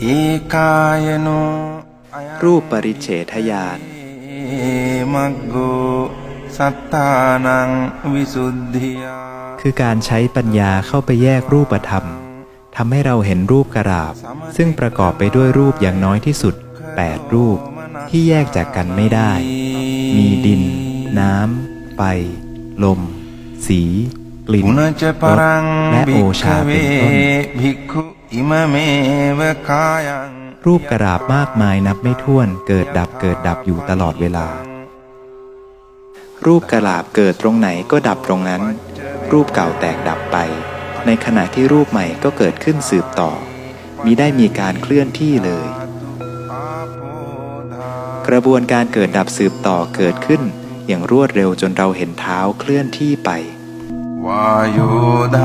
เอกายโนรูปปริเฉทญาณมักโกสัตตานังวิสุทธิยาคือการใช้ปัญญาเข้าไปแยกรูปธรรมทำให้เราเห็นรูปกราบ ซึ่งประกอบไปด้วยรูปอย่างน้อยที่สุด 8 รูปที่แยกจากกันไม่ได้ มีดิน น้ำไฟลม สีก ลิ่นปุณจรปสรังและภิโอกขชาเวเป็นต้นภิกขุอิมเมวกายังรูปกราบมากมายนับไม่ถ้วน เกิดดับเกิดดับอยู่ตลอดเวลา รูปกราบเกิดตรงไหนก็ดับตรงนั้น รูปเก่าแตกดับไป ในขณะที่รูปใหม่ก็เกิดขึ้นสืบต่อมิได้มีการเคลื่อนที่เลย กระบวนการเกิดดับสืบต่อเกิดขึ้น อย่างรวดเร็วจนเราเห็นเท้าเคลื่อนที่ไป वायोधातुति